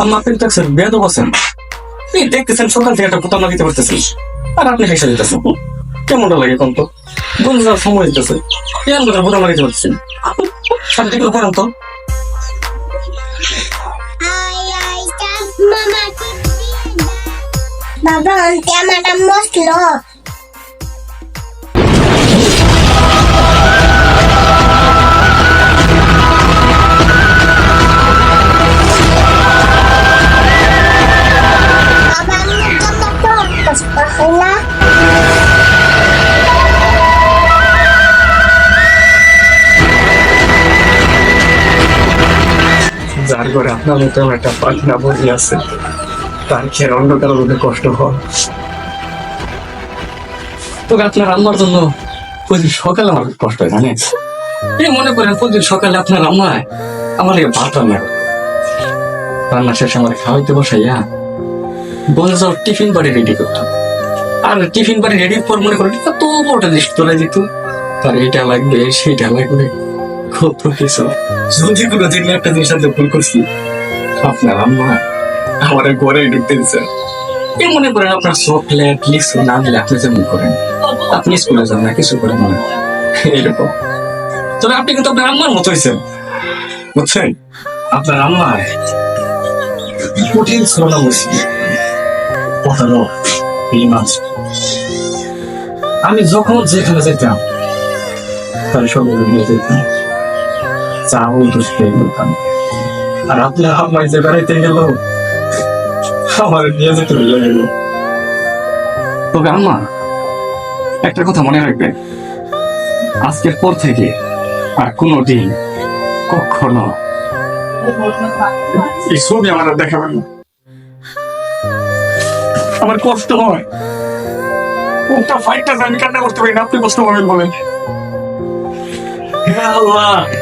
আম্মা আপনি দেখছেন বেদ বসেন আপনি দেখতেছেন, সকাল থেকে একটা বোতাম লাগিতে পারতেছেন। আর আপনি হেসে দিতেছেন। কেমনটা লাগে কোন তো? যাওয়ার সময় দিতেছে। কেমন করে বোতাম লাগিতে পারতেছেন। শান্তি করে পড়ান তো। বাবা, আমার মসলো। যার ঘরে আপনার মতো একটা পাখিনা বসে আছে, তার খেয়ে অন্য কারোর মধ্যে কষ্ট হয়। তবে আপনার আম্মার জন্য প্রতিদিন সকালে আমার কষ্ট হয়, জানেন? এই মনে করেন প্রতিদিন সকালে আপনার আম্মায় আমার এই ভাত রান্না রান্না শেষে আমার খাওয়াইতে বসাইয়া বলে যাও টিফিন বাড়ি রেডি করতাম। আর টিফিন বাড়ি রেডি পর মনে করেন, এত বড় লিস্ট তোলা দিত। তার এটা লাগবে সেটা লাগবে। জিনিস করছি। আপনার আপনার চকলেট আপনি বুঝছেন? আপনার কঠিন আমি যখন যেখানে যেতাম, তার সঙ্গে যেতাম দুষ্টে আর আপনার আম্মাই যে বেড়াইতে গেল আমার নিয়ে যেতে ভুলে গেল। তবে আম্মা একটা কথা মনে রাখবে। আজকের পর থেকে আর কোনো দিন কখনো এই ছবি আমার আর দেখাবেন না। আমার কষ্ট হয়। কোনটা ফাইটটা আমি কান্না করতে পারি না আপনি কষ্ট পাবেন বলেন। হে আল্লাহ!